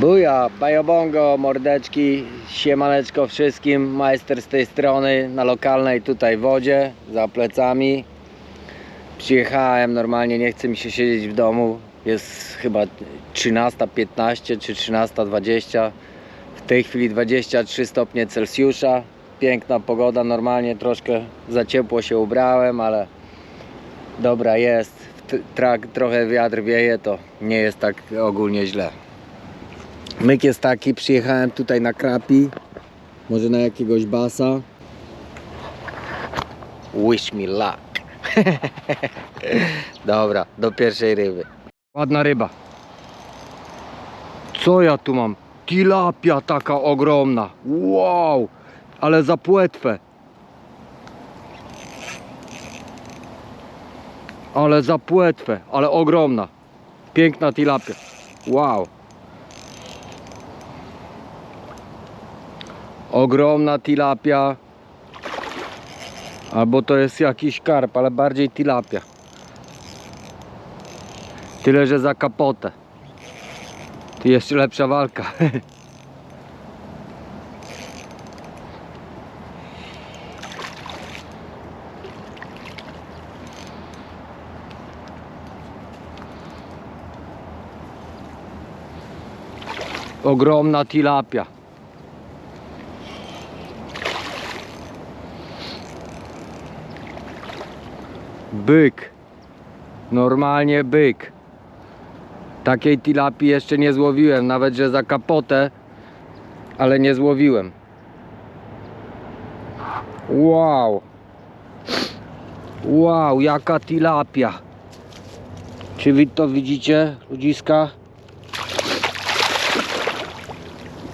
Buja, bajobongo, mordeczki, siemaneczko wszystkim, majster z tej strony na lokalnej tutaj wodzie, za plecami. Przyjechałem normalnie, nie chce mi się siedzieć w domu, jest chyba 13.15 czy 13.20, w tej chwili 23 stopnie Celsjusza, piękna pogoda, normalnie troszkę za ciepło się ubrałem, ale dobra jest, trak, trochę wiatr wieje, to nie jest tak ogólnie źle. Myk jest taki, przyjechałem tutaj na krapi, może na jakiegoś basa. Wish me luck. Dobra, do pierwszej ryby. Ładna ryba. Co ja tu mam? Tilapia taka ogromna. Wow, ale za płetwę. Ale za płetwę, ale ogromna. Piękna tilapia. Wow. Ogromna tilapia. Albo to jest jakiś karp, ale bardziej tilapia. Tyle, że za kapotę. Tu jeszcze lepsza walka. Ogromna tilapia. Byk. Normalnie byk. Takiej tilapii jeszcze nie złowiłem, nawet że za kapotę, ale nie złowiłem. Wow. Wow, jaka tilapia. Czy wy to widzicie, ludziska?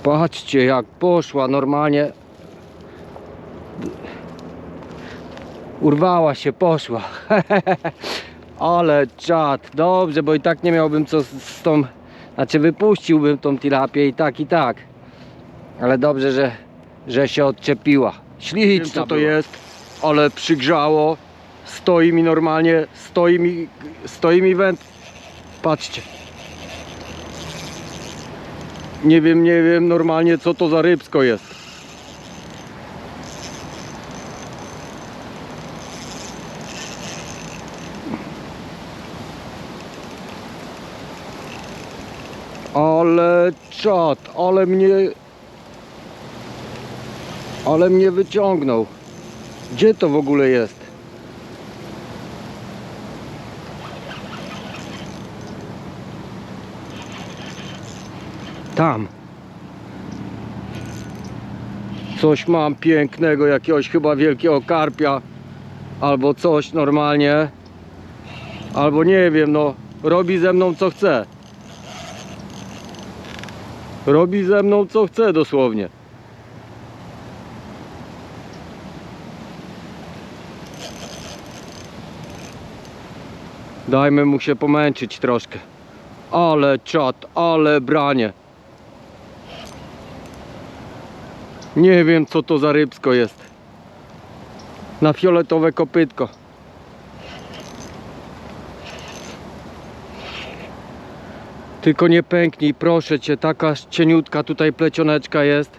Patrzcie jak poszła normalnie. Urwała się, poszła. Ale czad. Dobrze, bo i tak nie miałbym co z, z tą... Znaczy wypuściłbym tą tilapię i tak, i tak. Ale dobrze, że, że się odczepiła. Śliczna co to była. jest, ale przygrzało. Stoi mi normalnie, stoi mi, stoi mi węd. Patrzcie. Nie wiem, nie wiem normalnie co to za rybsko jest. Ale czad, ale mnie ale mnie wyciągnął. Gdzie to w ogóle jest? Tam. Coś mam pięknego, jakiegoś chyba wielkiego karpia. Albo coś normalnie. Albo nie wiem, no. Robi ze mną co chce. Robi ze mną co chce dosłownie. Dajmy mu się pomęczyć troszkę. Ale czat, ale branie. Nie wiem co to za rybsko jest. Na fioletowe kopytko. Tylko nie pęknij, proszę cię, taka cieniutka tutaj plecioneczka jest.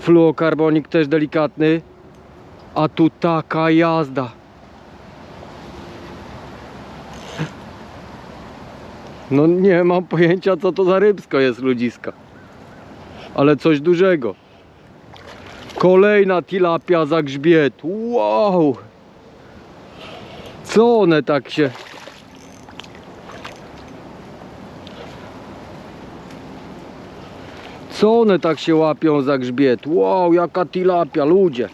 Fluokarbonik też delikatny. A tu taka jazda. No nie mam pojęcia co to za rybsko jest ludziska. Ale coś dużego. Kolejna tilapia za grzbiet. Wow! Co one tak się... Co one tak się łapią za grzbiet? Wow, jaka tilapia, ludzie.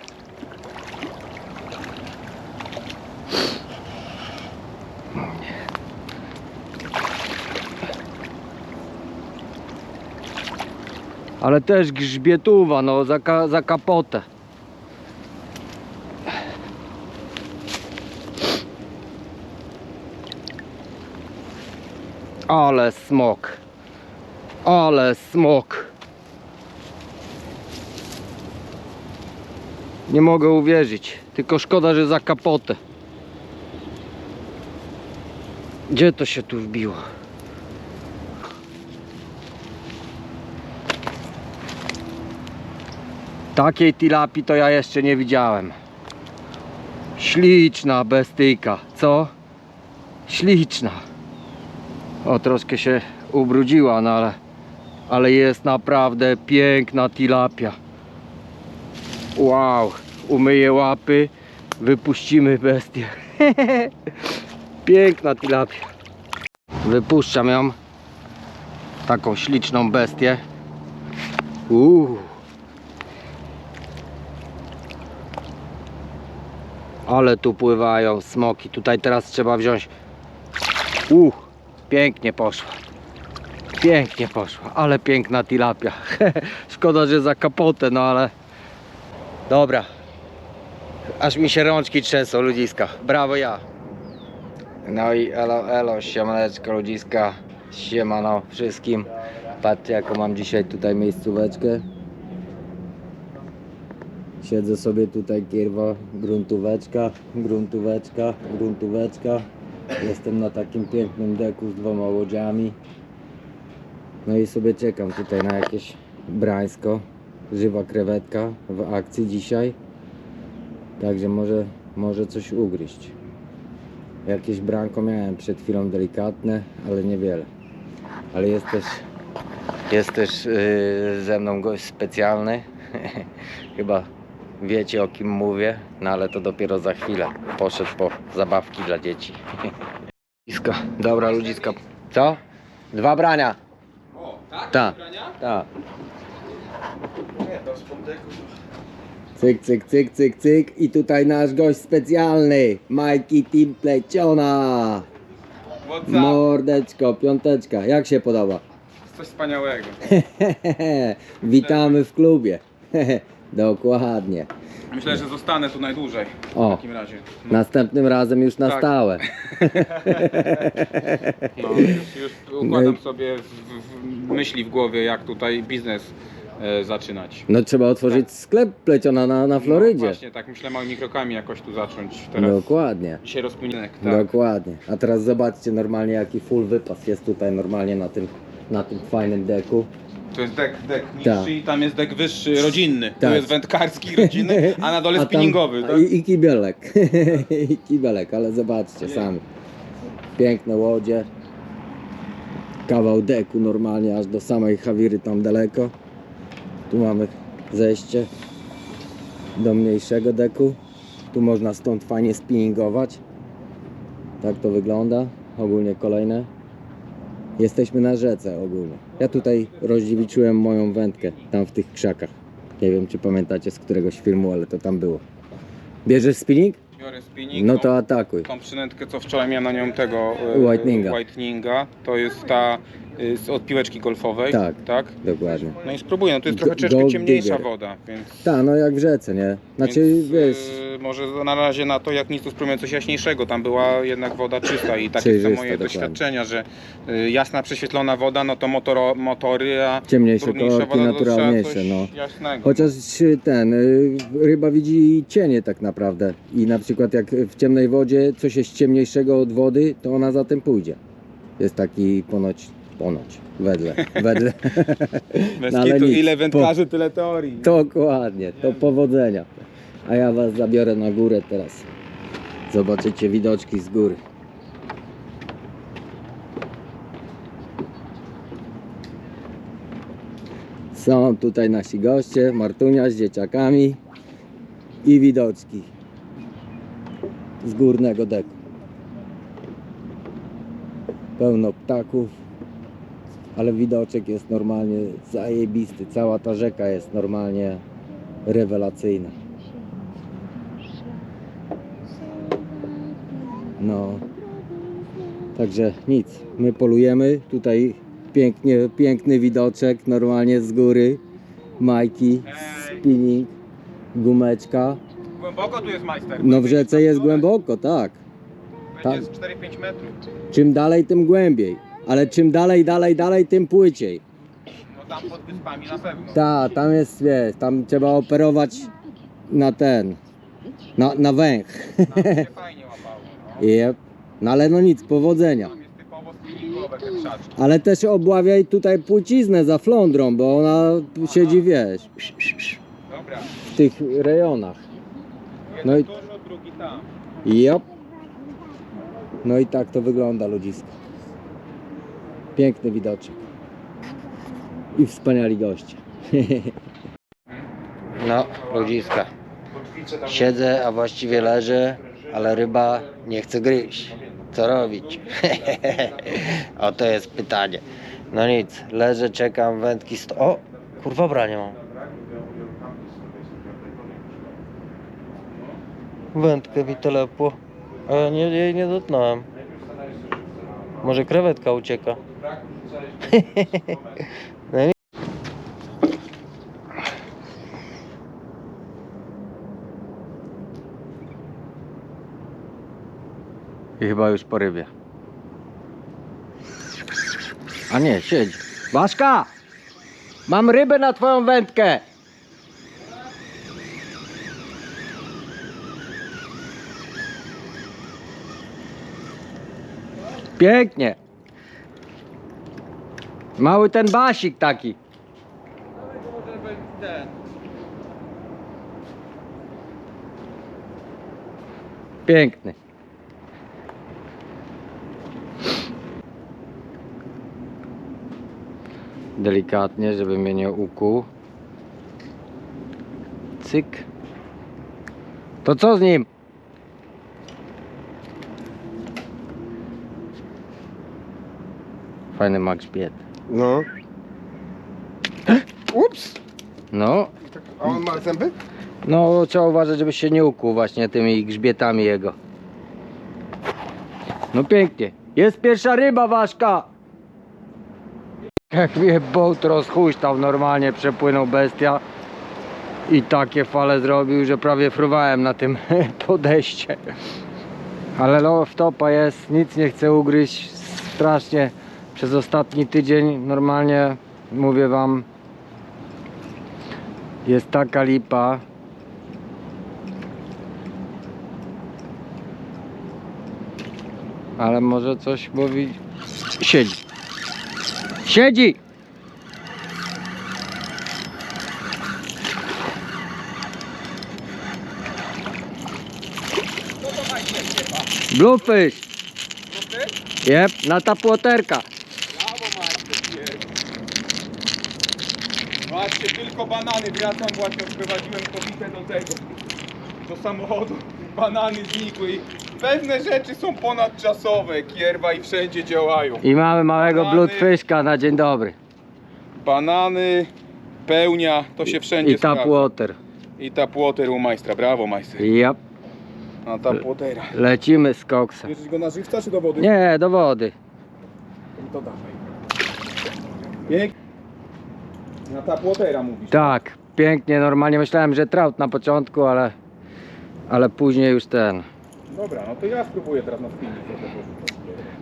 Ale też grzbietuwa, no za, ka, za kapotę. Ale smok. Ale smok. Nie mogę uwierzyć. Tylko szkoda, że za kapotę. Gdzie to się tu wbiło? Takiej tilapi to ja jeszcze nie widziałem. Śliczna bestyjka, co? Śliczna. O, troszkę się ubrudziła, no ale, ale jest naprawdę piękna tilapia. Wow umyję łapy, wypuścimy bestię. Piękna tilapia. Wypuszczam ją. Taką śliczną bestię. Uuu. Ale tu pływają smoki. Tutaj teraz trzeba wziąć. Uuu, pięknie poszła. Pięknie poszła, ale piękna tilapia. Szkoda, że za kapotę, no ale. Dobra. Aż mi się rączki trzęsą, ludziska. Brawo ja. No i elo, elo, siemaneczko, ludziska. Siemano wszystkim. Patrzcie jaką mam dzisiaj tutaj miejscóweczkę. Siedzę sobie tutaj, kierwa, gruntóweczka, gruntóweczka, gruntóweczka. Jestem na takim pięknym deku z dwoma łodziami. No i sobie czekam tutaj na jakieś brańsko. Żywa krewetka w akcji dzisiaj. Także może, może coś ugryźć. Jakieś branko miałem przed chwilą delikatne, ale niewiele. Ale jest też, jest też yy, ze mną gość specjalny. Chyba wiecie o kim mówię, no ale to dopiero za chwilę. Poszedł po zabawki dla dzieci. Ludziska. Dobra ludziska. Co? Dwa brania. O, tak? Tak. Tak. Nie, to z. Cyk, cyk, cyk, cyk, cyk. I tutaj nasz gość specjalny. Majki Team Pleciona. What's up? Mordeczko, piąteczka. Jak się podoba? Coś wspaniałego. Witamy w klubie. Dokładnie. Myślę, że zostanę tu najdłużej. W O, takim razie. następnym razem już na Tak. stałe. No, już, już układam No sobie w, w myśli w głowie, jak tutaj biznes e, zaczynać. No trzeba otworzyć sklep pleciona na, na No, Florydzie. właśnie, tak myślę małymi krokami jakoś tu zacząć teraz. Dokładnie. Dzisiaj rozkmininek, tak. Dokładnie. A teraz zobaczcie normalnie jaki full wypas jest tutaj normalnie na tym, na tym fajnym deku. To jest dek, dek niższy Tak. i tam jest dek wyższy, rodzinny. Tak. Tu jest wędkarski, rodzinny, a na dole tam- spinningowy. Tak? I, I kibelek. I kibelek, ale zobaczcie sami. Piękne łodzie. Kawał deku normalnie aż do samej Hawiry tam daleko. Tu mamy zejście do mniejszego deku. Tu można stąd fajnie spinningować. Tak to wygląda. Ogólnie kolejne. Jesteśmy na rzece ogólnie. Ja tutaj rozdziewiczyłem moją wędkę tam w tych krzakach. Nie wiem czy pamiętacie z któregoś filmu, ale to tam było. Bierzesz spinning? Biorę spinning. No to atakuj. Tą przynętkę, co wczoraj miałem na nią tego e, Whiteninga. Whiteninga, to jest ta od piłeczki golfowej. Tak. tak? Dokładnie. No i spróbuję, no to jest trochę troszeczkę ciemniejsza woda, więc... Tak, no jak w rzece, nie? Znaczy, więc, wiesz, y, może na razie na to jak nic to spróbujemy coś jaśniejszego. Tam była jednak woda czysta i takie są moje dokładnie. doświadczenia, że y, jasna, prześwietlona woda, no to motoro, motory, a ciemniejsze brudniejsza kolorki, woda to trzeba naturalniejsze, coś no. jasnego. Chociaż y, ten, y, ryba widzi cienie tak naprawdę i na przykład jak w ciemnej wodzie coś jest ciemniejszego od wody, to ona za tym pójdzie. Jest taki ponoć, ponoć, wedle, wedle. Bez no, kitu, ile wędkarzy, tyle teorii. Dokładnie, to powodzenia. A ja was zabiorę na górę teraz. Zobaczycie widoczki z góry. Są tutaj nasi goście, Martunia z dzieciakami i widoczki z górnego deku. Pełno ptaków, ale widoczek jest normalnie zajebisty. Cała ta rzeka jest normalnie rewelacyjna. No. Także nic, my polujemy. Tutaj pięknie, piękny widoczek, normalnie z góry. Majki, spinning, gumeczka. Głęboko tu jest majster. No w rzece jest głęboko, tak. Będzie z 4-5 metrów. Czym dalej, tym głębiej. Ale czym dalej, dalej, dalej, tym płyciej. No tam pod wyspami na pewno. Ta, tam jest, wiesz, tam trzeba operować na ten, na, na węch. Tam się fajnie łapało. No. Jep. No ale no nic, powodzenia. Tam jest typowo spinningowe te krzaczki. Ale też obławiaj tutaj płciznę za flądrą, bo ona siedzi, wiesz. Dobra. w tych rejonach. No i- dużo, drugi tam. Jop. No i tak to wygląda ludzisko. Piękny widoczek. I wspaniali goście. No, ludziska. Siedzę, a właściwie leżę, ale ryba nie chce gryźć. Co robić? o to jest pytanie. No nic, leżę, czekam, wędki sto... O! Kurwa branie mam. Wędkę mi telepło. A ja nie, jej nie dotknąłem. Może krewetka ucieka. No i... I chyba już po rybie. A nie, siedź. Baszka! Mam rybę na twoją wędkę! Pięknie. Mały ten basik taki. Piękny. Delikatnie, żeby mnie nie ukuł. Cyk. To co z nim? Fajny ma grzbiet. No. Ups! No, A on ma zęby? no trzeba uważać, żeby się nie ukuł właśnie tymi grzbietami jego. No pięknie. Jest pierwsza ryba ważka. Jak mnie boat rozhuśtał normalnie, przepłynął bestia. I takie fale zrobił, że prawie fruwałem na tym podejście. Ale no, wtopa jest, nic nie chce ugryźć. Strasznie przez ostatni tydzień normalnie mówię wam jest taka lipa. Ale może coś mówi. Siedzi. Siedzi! Bluefish. Jep, na tapłoterka. Patrzcie, tylko banany, wracam właśnie, odprowadziłem kobietę do tego, do samochodu. Banany znikły i pewne rzeczy są ponadczasowe, kierwa i wszędzie działają. I mamy małego Banany. na dzień dobry. Banany, pełnia, to się wszędzie I tap sprawdza. water. I tap water u majstra, brawo majster. Jep, Na tap watera. lecimy z koksem. Bierzesz go na żywca czy do wody? Nie, do wody. To dawaj. Pięknie. Na tap watera mówisz. Tak, pięknie, normalnie myślałem, że trout na początku, ale, ale później już ten. Dobra, no to ja spróbuję teraz na spinning.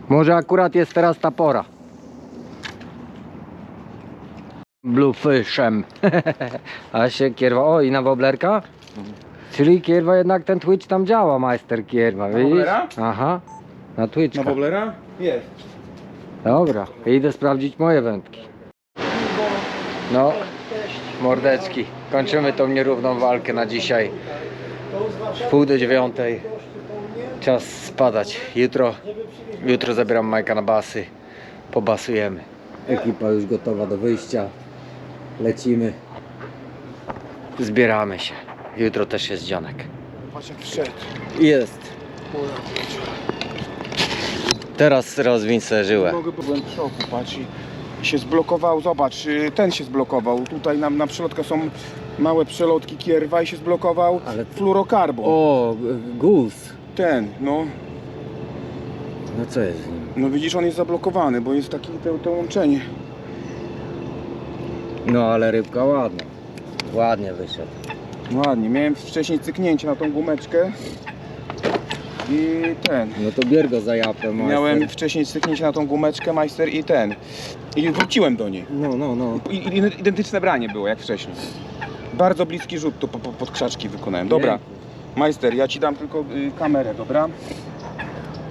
Może akurat jest teraz ta pora. Bluefishem. A się kierwa. O, i na woblerka? Czyli kierwa jednak ten Twitch tam działa, majster kierwa, widzisz? woblera? Aha, na Twitchka. Na boblera? Jest. Dobra, idę sprawdzić moje wędki. No, mordeczki. Kończymy tą nierówną walkę na dzisiaj. Pół do dziewiątej. Czas spadać. Jutro, jutro zabieram Majka na basy. Pobasujemy. Ekipa już gotowa do wyjścia. Lecimy. Zbieramy się. Jutro też jest dzionek. Jest. Teraz rozwiń sobie żyłę. Mogę byłem w szoku, się zblokował, zobacz, y, ten się zblokował. Tutaj nam na przelotkę są małe przelotki kierwa i się zblokował Ale- fluorokarbon. O, gus. Ten, no. No co jest z nim? No widzisz, on jest zablokowany, bo jest takie to, to łączenie. No ale rybka ładna. Ładnie wyszedł. Ładnie, miałem wcześniej cyknięcie na tą gumeczkę. I ten. No to bier go za japę, majster. Miałem wcześniej styknięcie na tą gumeczkę, majster i ten. I wróciłem do niej. No, no, no. I, i, identyczne branie było jak wcześniej. Bardzo bliski rzut tu po, po, pod krzaczki wykonałem. Dobra, majster, ja ci dam tylko y, kamerę, dobra?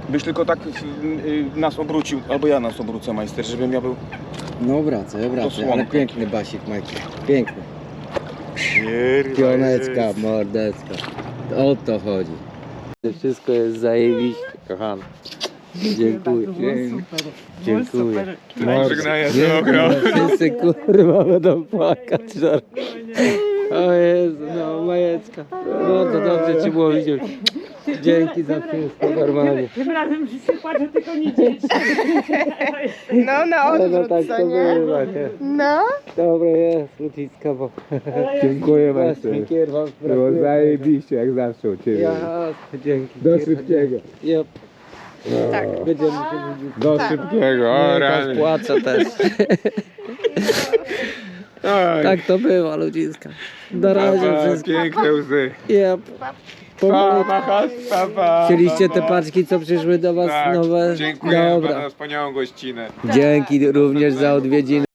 Byś tylko tak y, y, nas obrócił, albo ja nas obrócę, majster, żebym ja był. No wracaj, wracaj. Ale piękny basik, Majki. Piękny. Pioneczka, mordecka. O to chodzi. Wszystko jest zajebiście, kochana. Dziękuję. Dziękuję. Żegnania Dziękuję. Wszyscy kurwa będą płakać. O Jezu, no Majecka. No to dobrze ci było widzieć. Dzięki za wszystko normalnie. Tym razem wszyscy płaczą, tylko nie dzieci. No, na no odwrót, tak co to nie? bywa, nie? No. Dobre jest, bo Dziękuję bardzo. Było zajebiście jak zawsze u Ciebie. Ja, dzięki. Do szybkiego. Yep. Tak. Będziemy się widzieć. Do szybkiego, o No, rany. też płacę też. Oj, Tak to bywa, ludziska. Na razie papa, wszystko. Piękne łzy. Yep. Powolutku. Papa, papa. Chcieliście te paczki, co przyszły do was Tak, nowe? dziękuję Dobra. za wspaniałą gościnę. Dzięki również za odwiedziny.